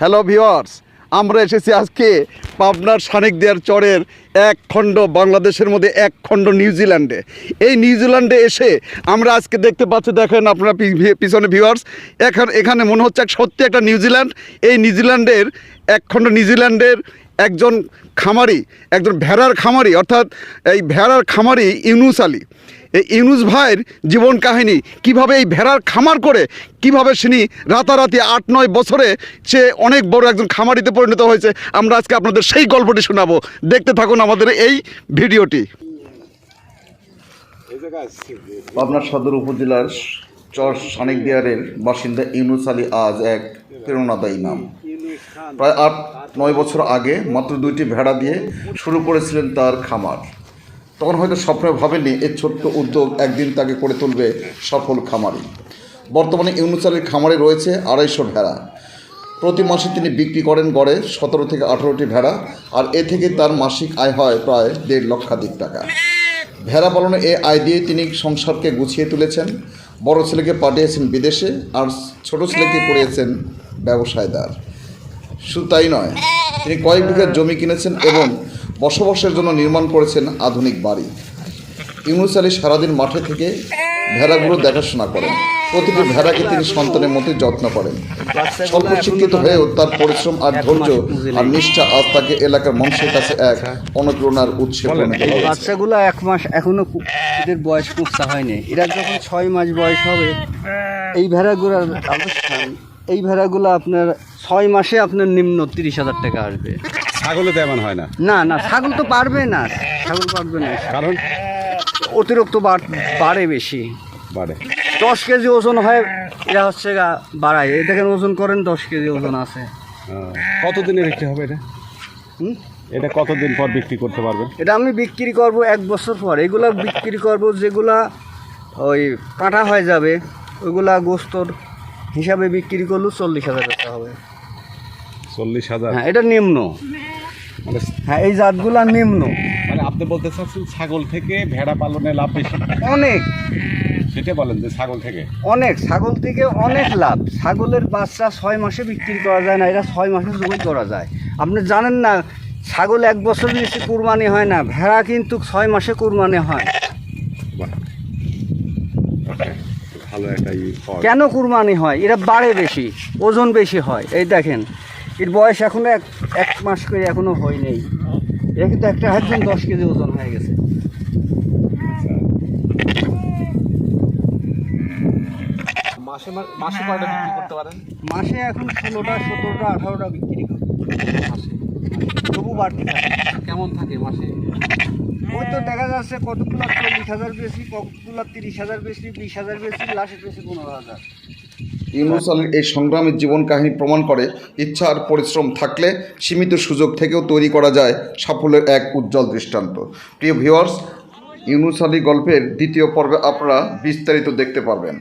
Hello viewers আমরা এসেছি আজকে পাবনার সানিকদিয়ার চরের এক খণ্ড, বাংলাদেশের মধ্যে এক খণ্ড নিউজিল্যান্ডে এই নিউজিল্যান্ডে এসে আমরা আজকে দেখতে পাচ্ছি, দেখেন আপনারা পিছনে ভিউয়ার্স এখানে এখানে মনে হচ্ছে এক সত্যি একটা নিউজিল্যান্ড এই নিউজিল্যান্ডের এক খণ্ড নিউজিল্যান্ডের একজন খামারি, একজন ভেড়ার খামারি, অর্থাৎ এই ভেড়ার খামারি ইউনুস আলী। এই ইউনুস ভাইয়ের জীবন কাহিনী, কীভাবে এই ভেড়ার খামার করে, কীভাবে তিনি রাতারাতি আট, নয় বছরে সে অনেক বড় একজন খামারিতে পরিণত হয়েছে, আমরা আজকে আপনাদের সেই গল্পটি শোনাবো। দেখতে থাকুন আমাদের এই ভিডিওটি। পাবনা সদর উপজেলার চর সানিক দিয়ারের বাসিন্দা ইউনুস আলী আজ এক প্রেরণাদায়ী নাম প্রায় আট, নয় বছর আগে মাত্র দুইটি ভেড়া দিয়ে শুরু করেছিলেন তার খামার। তখন হয়তো স্বপ্নে ভাবেননি এই ছোট্ট উদ্যোগ একদিন তাকে করে তুলবে সফল খামারি। বর্তমানে ইউনুস আলীর খামারে রয়েছে আড়াইশো ভেড়া। প্রতি মাসে তিনি বিক্রি করেন গড়ে সতেরো থেকে আঠারোটি ভেড়া, আর এ থেকে তার মাসিক আয় হয় প্রায় দেড় লক্ষাধিক টাকা। ভেড়া পালনে এ আয় দিয়ে তিনি সংসারকে গুছিয়ে তুলেছেন। বড় ছেলেকে পাঠিয়েছেন বিদেশে, আর ছোট ছেলেকে করিয়েছেন ব্যবসায়দার। শুধু তাই নয় তিনি কয়েক বিঘা জমি কিনেছেন এবং বসবাসের জন্য নির্মাণ করেছেন আধুনিক বাড়ি। ইউনুস আলী সারাদিন মাঠে থেকে ভেড়াগুলো দেখাশোনা করেন। প্রতিটি ভেড়াকে তিনি সন্তানের মতোই যত্ন করেন। স্বল্প শিক্ষিত হয়েও তার পরিশ্রম আর ধৈর্য আর নিষ্ঠা আজ তাকে এলাকার মানুষের কাছে এক অনুপ্রেরণার উৎসে। বাচ্চাগুলো এক মাস এখনও এদের বয়স পুষতে হয়নি। এরা যখন ছয় মাস বয়স হবে এই ভেড়াগুলোর অবস্থান এই ভেড়াগুলো আপনার ছয় মাসে আপনার নিম্ন তিরিশ হাজার টাকা আসবে। ছাগলে তেমন হয় না। না না ছাগল তো পারবে না। ছাগল পারবে না। কারণ? অতিরিক্ত বাড়- বেশি। বাড়ে। দশ কেজি ওজন হয় এটা হচ্ছে বাড়ায়। এই দেখেন ওজন করেন দশ কেজি ওজন আছে। আহ, কতদিনে বিক্রি হবে এটা? হুম? এটা কতদিন পর বিক্রি করতে পারবেন? এটা আমি বিক্রি করব এক বছর পর। এগুলা বিক্রি করব যেগুলা ওই কাঁটা হয়ে যাবে ওইগুলা গোস্তর হিসাবে বিক্রি করলেও চল্লিশ হাজার টাকা হবে। চল্লিশ হাজার? হ্যাঁ এটা নিম্ন। মানে হ্যাঁ এই জাতগুলা নিম্ন। মানে আপনি বলতে চাচ্ছেন ছাগল থেকে ভেড়া পালনে লাভ বেশি? অনেক। সেটা বলেন যে ছাগল থেকে। অনেক। ছাগল থেকে অনেক লাভ। ছাগলের বাচ্চা ছয় মাসে বিক্রি করা যায় না এটা ছয় মাসে জমি করা যায়। আপনি জানেন না ছাগল এক বছর নিচে কুরবানি হয় না ভেড়া কিন্তু ছয় মাসে কুরবানি হয়। ভালো একটা কেন কুরবানি হয়? এরা বাড়ে বেশি ওজন বেশি হয়। এই দেখেন এর বয়স এখনও এক এক মাস করে এখনও হয় নেই। এটা কিন্তু একটা একজন দশ কেজি ওজন হয়ে গেছে। মাসে মা- মাসে কয়টা বিক্রি করতে পারেন? মাসে এখন ষোলোটা সতেরোটা আঠারোটা বিক্রি করে। মাসে। তবু বাড়তে থাকে। কেমন থাকে মাসে? ওই তো দেখা যাচ্ছে কতগুলো চল্লিশ হাজার বেশি কতগুলো তিরিশ হাজার বেশি বিশ হাজার বেশি লাস্টের বেশি পনেরো হাজার। ইউনুস আলীর এই সংগ্রামের জীবন কাহিনী প্রমাণ করে ইচ্ছা আর পরিশ্রম থাকলে সীমিত সুযোগ থেকেও তৈরি করা যায় সাফল্যের এক উজ্জ্বল দৃষ্টান্ত। প্রিয় ভিউয়ার্স ইউনুস আলী গল্পের দ্বিতীয় পর্বে আপনারা বিস্তারিত দেখতে পারবেন।